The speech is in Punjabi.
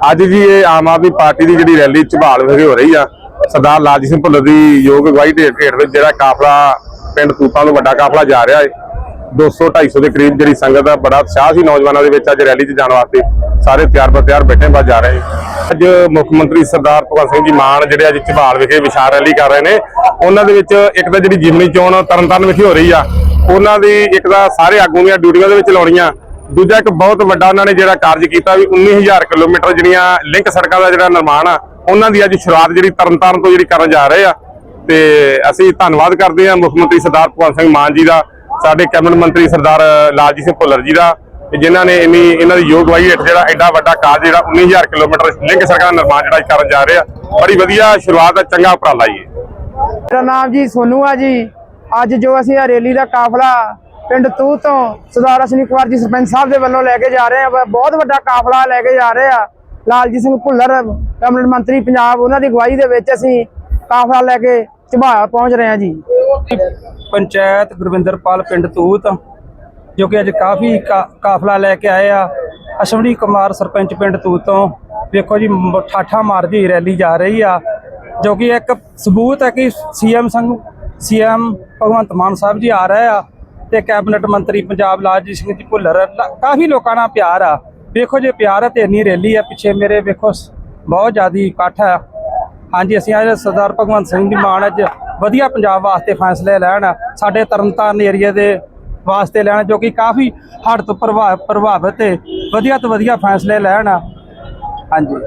ਅੱਜ ਜੀ ਇਹ ਆਮ ਆਦਮੀ ਪਾਰਟੀ ਦੀ ਜਿਹੜੀ ਰੈਲੀ ਝਬਾਲ ਵਿਖੇ ਹੋ ਰਹੀ ਆ, ਸਰਦਾਰ ਲਾਲਜੀਤ ਸਿੰਘ ਭੁੱਲਰ ਦੀ ਯੋਗ ਅਗਵਾਈ ਦੇ ਹੇਠ ਵਿੱਚ ਜਿਹੜਾ ਕਾਫਲਾ ਪਿੰਡ ਤੂਤਾਂ ਤੋਂ ਵੱਡਾ ਕਾਫਲਾ ਜਾ ਰਿਹਾ ਹੈ 200 250 ਦੇ ਕਰੀਬ ਜਿਹੜੀ ਸੰਗਤ ਦਾ ਬੜਾ ਉਤਸ਼ਾਹ ਸੀ ਨੌਜਵਾਨਾਂ ਦੇ ਵਿੱਚ ਅੱਜ ਰੈਲੀ 'ਚ ਜਾਣ ਵਾਸਤੇ, ਸਾਰੇ ਤਿਆਰ ਬਰ ਤਿਆਰ ਬੈਠੇ ਬਾਅਦ ਜਾ ਰਹੇ ਅੱਜ ਮੁੱਖ ਮੰਤਰੀ ਸਰਦਾਰ ਭਗਵੰਤ ਸਿੰਘ ਜੀ ਮਾਨ ਜਿਹੜੇ ਅੱਜ ਝਬਾਲ ਵਿਖੇ ਵਿਸ਼ਾਲ ਰੈਲੀ ਕਰ ਰਹੇ ਨੇ, ਉਹਨਾਂ ਦੇ ਵਿੱਚ ਇੱਕ ਤਾਂ ਜਿਹੜੀ ਜਿਮਨੀ ਚੋਣ ਤਰਨਤਾਰਨ ਵਿਖੇ ਹੋ ਰਹੀ ਆ, ਉਹਨਾਂ ਦੀ ਇੱਕ ਤਾਂ ਸਾਰੇ ਆਗੂ ਦੀਆਂ ਡਿਊਟੀਆਂ ਦੇ ਵਿੱਚ ਲਾਉਣੀਆਂ ਦੂਜਾ ਇੱਕ ਬਹੁਤ ਵੱਡਾ ਉਹਨਾਂ ਨੇ ਜਿਹੜਾ ਕਾਰਜ ਕੀਤਾ ਵੀ 19000 ਕਿਲੋਮੀਟਰ ਜਿਹੜੀਆਂ ਲਿੰਕ ਸੜਕਾਂ ਦਾ ਜਿਹੜਾ ਨਿਰਮਾਣ ਆ, ਉਹਨਾਂ ਦੀ ਅੱਜ ਸ਼ੁਰੂਆਤ ਜਿਹੜੀ ਤਰਨਤਾਰਨ ਤੋਂ ਜਿਹੜੀ ਕਰਨ ਜਾ ਰਹੇ ਆ। ਤੇ ਅਸੀਂ ਧੰਨਵਾਦ ਕਰਦੇ ਹਾਂ ਮੁੱਖ ਮੰਤਰੀ ਸਰਦਾਰ ਭਗਵੰਤ ਸਿੰਘ ਮਾਨ ਜੀ ਦਾ, ਸਾਡੇ ਕੈਬਨਿਟ ਮੰਤਰੀ ਸਰਦਾਰ ਲਾਲਜੀਤ ਸਿੰਘ ਭੁੱਲਰ ਜੀ ਦਾ, ਤੇ ਜਿਨ੍ਹਾਂ ਨੇ ਇੰਨੀ, ਇਹਨਾਂ ਦੀ ਯੋਗਵਾਈ ਹੇਠ ਜਿਹੜਾ ਐਡਾ ਵੱਡਾ ਕਾਰਜ ਜਿਹੜਾ 19000 ਕਿਲੋਮੀਟਰ ਲਿੰਕ ਸੜਕਾਂ ਦਾ ਨਿਰਮਾਣ ਜਿਹੜਾ ਕਰਨ ਜਾ ਰਹੇ ਆ। ਬੜੀ ਵਧੀਆ ਸ਼ੁਰੂਆਤ ਆ, ਚੰਗਾ ਉਪਰਾਲਾ ਜੀ। ਮੇਰਾ ਨਾਮ ਜੀ ਸੋਨੂ ਆ ਜੀ। ਅੱਜ ਜੋ ਅਸੀਂ ਇਹ ਰੈਲੀ ਦਾ ਕਾਫਲਾ ਪਿੰਡ ਤੂ ਤੋਂ ਸਰਦਾਰ ਅਸ਼ਨੀ ਕੁਮਾਰ ਜੀ ਸਰਪੰਚ ਸਾਹਿਬ ਦੇ ਵੱਲੋਂ ਲੈ ਕੇ ਜਾ ਰਹੇ ਆ। ਬਹੁਤ ਵੱਡਾ ਕਾਫਲਾ ਲੈ ਕੇ ਜਾ ਰਹੇ ਆ। ਲਾਲਜੀਤ ਸਿੰਘ ਭੁੱਲਰ, ਕੈਬਨਿਟ ਮੰਤਰੀ ਪੰਜਾਬ, ਉਹਨਾਂ ਦੀ ਅਗਵਾਈ ਦੇ ਵਿੱਚ ਅਸੀਂ ਕਾਫਲਾ ਲੈ ਕੇ ਝਬਾਲ ਪਹੁੰਚ ਰਹੇ ਆ ਜੀ। ਪੰਚਾਇਤ ਗੁਰਵਿੰਦਰਪਾਲ ਪਿੰਡ ਤੂਤ, ਜੋ ਕਿ ਅੱਜ ਕਾਫੀ ਕਾ- ਕਾਫਲਾ ਲੈ ਕੇ ਆਏ ਆ। ਅਸ਼ਵਨੀ ਕੁਮਾਰ ਸਰਪੰਚ ਪਿੰਡ ਤੂਤ ਤੋਂ ਵੇਖੋ ਜੀ, ਮ- ਠਾਠਾ ਮਾਰਦੀ ਰੈਲੀ ਜਾ ਰਹੀ ਆ, ਜੋ ਕਿ ਇੱਕ ਸਬੂਤ ਹੈ ਕਿ ਸੀਐਮ ਸੰਘ, ਸੀਐਮ ਭਗਵੰਤ ਮਾਨ ਸਾਹਿਬ ਜੀ ਆ ਰਹੇ ਆ। ਤੇ ਕੈਬਨਿਟ ਮੰਤਰੀ ਪੰਜਾਬ ਲਾਲਜੀਤ ਸਿੰਘ ਜੀ ਭੁੱਲਰ, ਲ- ਕਾਫੀ ਲੋਕਾਂ ਨਾਲ ਪਿਆਰ ਆ। ਵੇਖੋ ਜੇ ਪਿਆਰ ਹੈ ਤੇ ਇੰਨੀ ਰੈਲੀ ਆ, ਪਿੱਛੇ ਮੇਰੇ ਵੇਖੋ ਬਹੁਤ ਜ਼ਿਆਦੀ ਇਕੱਠ ਆ। ਹਾਂਜੀ, ਅਸੀਂ ਅੱਜ ਸਰਦਾਰ ਭਗਵੰਤ ਸਿੰਘ ਦੀ ਮਾਨ ਅੱਜ ਵਧੀਆ ਪੰਜਾਬ ਵਾਸਤੇ ਫੈਸਲੇ ਲੈਣ ਸਾਡੇ ਤਰਨਤਾਰਨ ਏਰੀਆ ਦੇ ਵਾਸਤੇ ਲੈਣ ਜੋ ਕਿ ਕਾਫੀ ਹੜ੍ਹ ਤੋਂ ਪ੍ਰਭਾਵ ਪ੍ਰਭਾਵਿਤ ਹੈ ਵਧੀਆ ਤੋਂ ਵਧੀਆ ਫੈਸਲੇ ਲੈਣ ਹਾਂਜੀ।